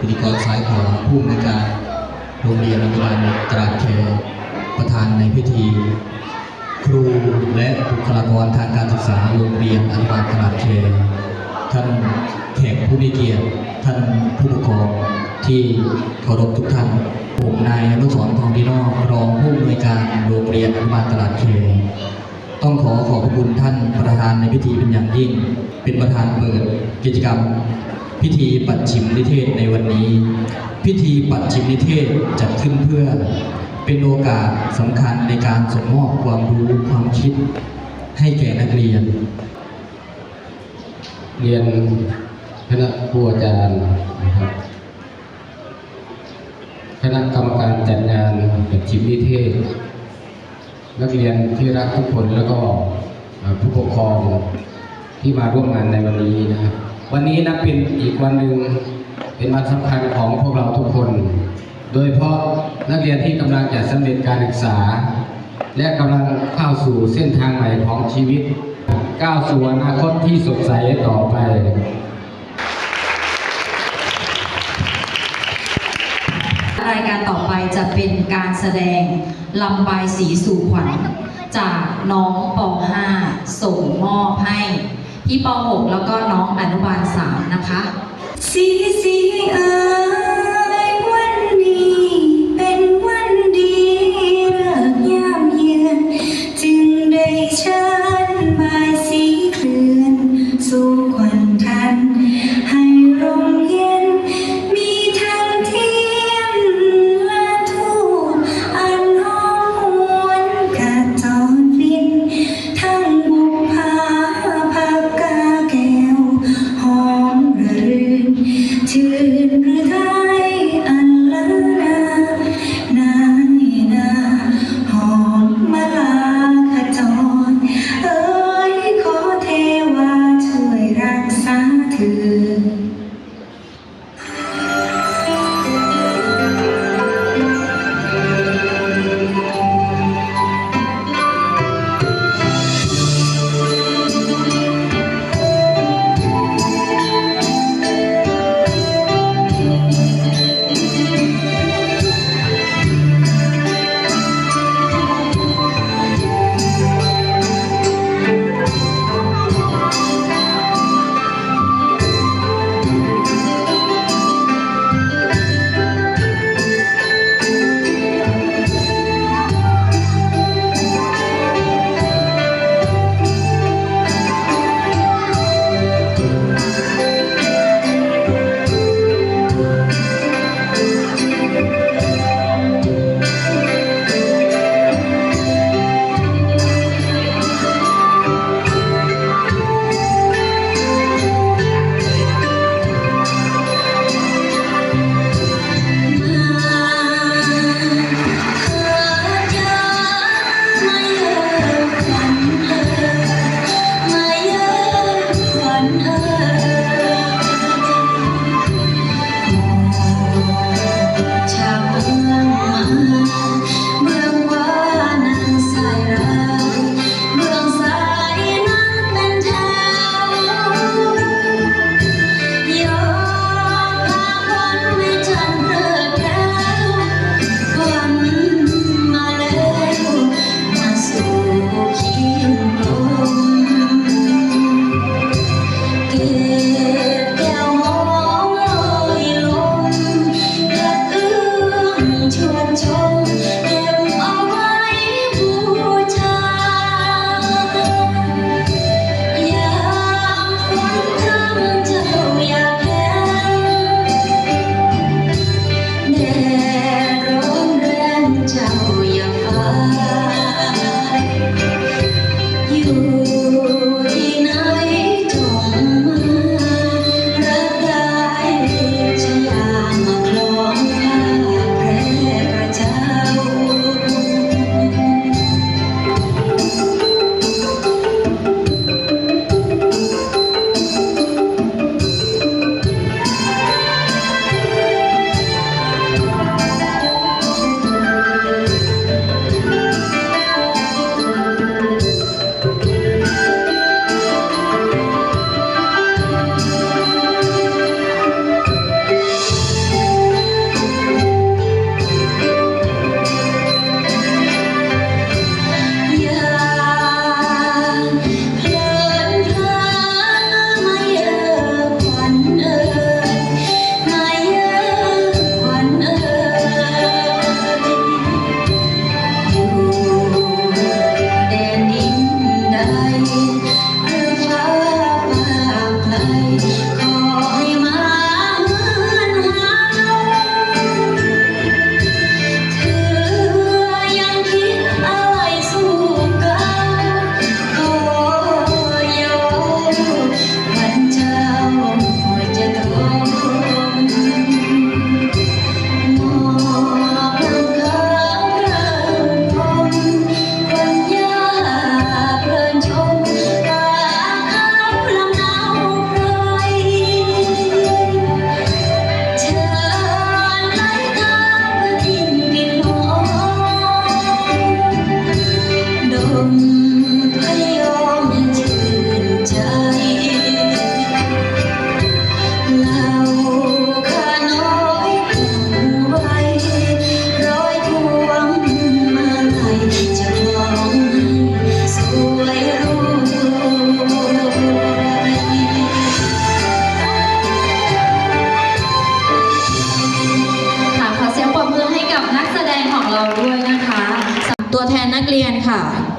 พิธีกรสายขวาผู้อำนวยการโรงเรียนอนุบาลตราดแคประธานในพิธี ครูและบุคลากรทางการศึกษาโรงเรียนอนุบาลตราดแคท่านแขกผู้มีเกียรติท่านผู้ปกครองที่เคารพทุกท่านผมนายอนุสรทองดีนอกรองผู้อำนวยการโรงเรียนอนุบาลตลาดเคต้องขอขอบพระคุณท่านประธานในพิธีเป็นอย่างยิ่ง เป็นประธานเปิดกิจกรรม พิธีปัดชิมนิเทศในวันนี้ พิธีปัดชิมนิเทศจัดขึ้นเพื่อเป็นโอกาสสำคัญในการส่งมอบความรู้ความคิดให้แก่นักเรียน เรียนคณะครูอาจารย์นะครับคณะกรรมการจัดงานป็นทีมนิเทศ นักเรียนที่รักทุกคนแล้วก็ผู้ปกครองที่มาร่วมงานในวันนี้นะครับ วันนี้นับเป็นอีกวันหนึ่งเป็นวันสำคัญของพวกเราทุกคน โดยเฉพาะนักเรียนที่กำลังจะสำเร็จการศึกษา และกำลังเข้าสู่เส้นทางใหม่ของชีวิต ก้าวสู่อนาคตที่สดใสต่อไปรายการต่อไปจะเป็นการแสดงลำบายสีสู่ขวัญจากน้องป .5 ส่งมอบให้ พี่ป .6 แล้วก็น้องอนุบาล3นะคะซีซี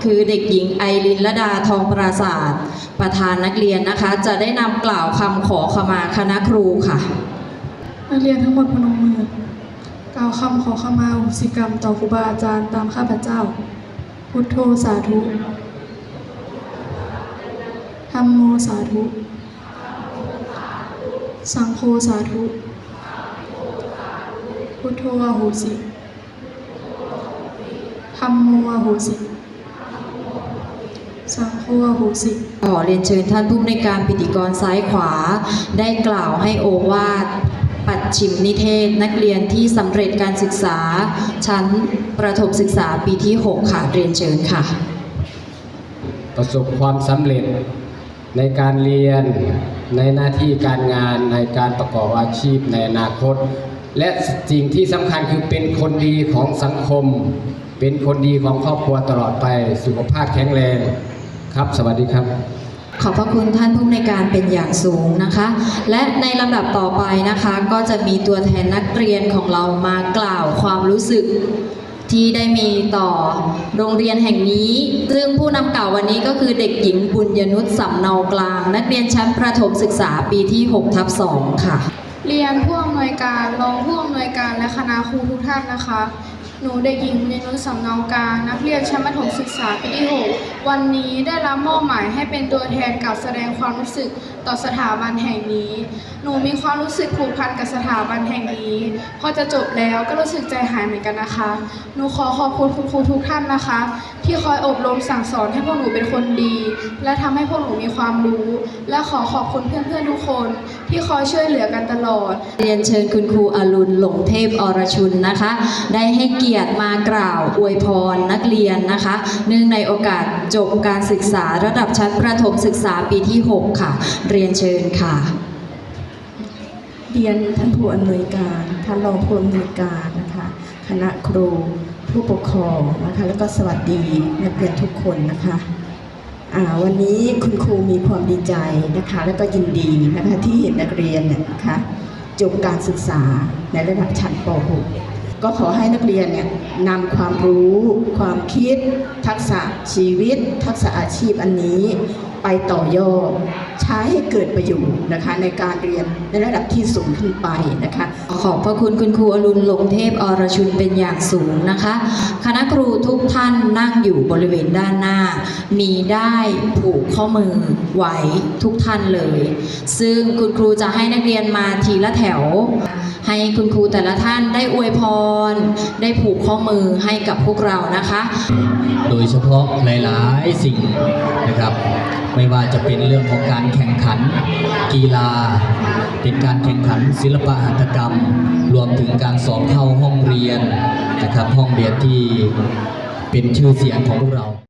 คือเด็กหญิงไอรินละดาทองปราศาสตร์ประธานนักเรียนนะคะ จะได้นำกล่าวคำขอขมาคณะครูค่ะ นักเรียนทั้งหมดพนมมือกล่าวคำขอขมาอโหสิกรรมต่อครูบาอาจารย์ตามข้าพเจ้า พุทโธสาธุธัมโมสาธุ สังโฆสาธุ พุทโธอโหสิธัมโมอโหสิ สังโฆอโหสิขอเรียนเชิญท่านผู้ในวยการพิธีกรซ้ายขวา ได้กล่าวให้โอวาทปัดชิมนิเทศนักเรียนที่สำเร็จการศึกษา ชั้นประถมศึกษาปีที่ 6 ค่ะ เรียนเชิญค่ะ ประสบความสำเร็จในการเรียนในหน้าที่การงานในการประกอบอาชีพในอนาคต และสิ่งที่สำคัญคือเป็นคนดีของสังคม เป็นคนดีของครอบครัวตลอดไปสุขภาพแข็งแรง ครับ สวัสดีครับ ขอบพระคุณท่านผู้ในวยการเป็นอย่างสูงนะคะ และในลำดับต่อไปนะคะ ก็จะมีตัวแทนนักเรียนของเรามากล่าวความรู้สึกที่ได้มีต่อโรงเรียนแห่งนี้ ซึ่งผู้นำกล่าววันนี้ก็คือเด็กหญิงบุญยนุชสำเนากลาง นักเรียนชั้นประถมศึกษาปีที่6ทับ2ค่ะ เรียนผู้อำนวยการรองผู้อำนวยการและคณะครูทุกท่านนะคะ หนูเด็กหญิงบุญยนุชสำเนาการนักเรียนชั้นประถมศึกษาปีที่ 6 วันนี้ได้รับมอบหมายให้เป็นตัวแทนกล่าวแสดงความรู้สึกต่อสถาบันแห่งนี้ หนูมีความรู้สึกผูกพันกับสถาบันแห่งนี้ พอจะจบแล้วก็รู้สึกใจหายเหมือนกันนะคะ หนูขอขอบคุณคุณครูทุกท่านนะคะ ที่คอยอบรมสั่งสอนให้พวกหนูเป็นคนดี และทำให้พวกหนูมีความรู้ และขอขอบคุณเพื่อนๆทุกคน ที่คอยช่วยเหลือกันตลอด เรียนเชิญคุณครูอรุณหลงเทพอรชุนนะคะ ได้ให้เกียรติียรติมากล่าวอวยพรนักเรียนนะคะ เนื่องในโอกาสจบการศึกษาระดับชั้นประถมศึกษาปีที่ 6 ค่ะ เรียนเชิญค่ะ เรียนท่านผู้อำนวยการท่านรองผู้อำนวยการนะคะ คณะครูผู้ปกครองนะคะ แล้วก็สวัสดีนักเรียนทุกคนนะคะวันนี้คุณครูมีความดีใจนะคะ แล้วก็ยินดีนะคะที่เห็นนักเรียนเนี่ยนะคะจบการศึกษาในระดับชั้นป .6 ก็ขอให้นักเรียนเนี่ยนำความรู้ ความคิด ทักษะชีวิต ทักษะอาชีพอันนี้ ไปต่อยอดใช้ให้เกิดประโยชน์นะคะในการเรียนในระดับที่สูงขึ้นไปนะคะ ขอบพระคุณคุณครูอรุณหลงเทพอรชุนเป็นอย่างสูงนะคะ คณะครูทุกท่านนั่งอยู่บริเวณด้านหน้า มีได้ผูกข้อมือไว้ทุกท่านเลย ซึ่งคุณครูจะให้นักเรียนมาทีละแถว ให้คุณครูแต่ละท่านได้อวยพร ได้ผูกข้อมือให้กับพวกเรานะคะ โดยเฉพาะหลายๆสิ่งนะครับ ไม่ว่าจะเป็นเรื่องของการแข่งขันกีฬา เป็นการแข่งขันศิลปะหัตถกรรม รวมถึงการสอบเข้าห้องเรียนนะครับห้องเรียนที่เป็นชื่อเสียงของพวกเรา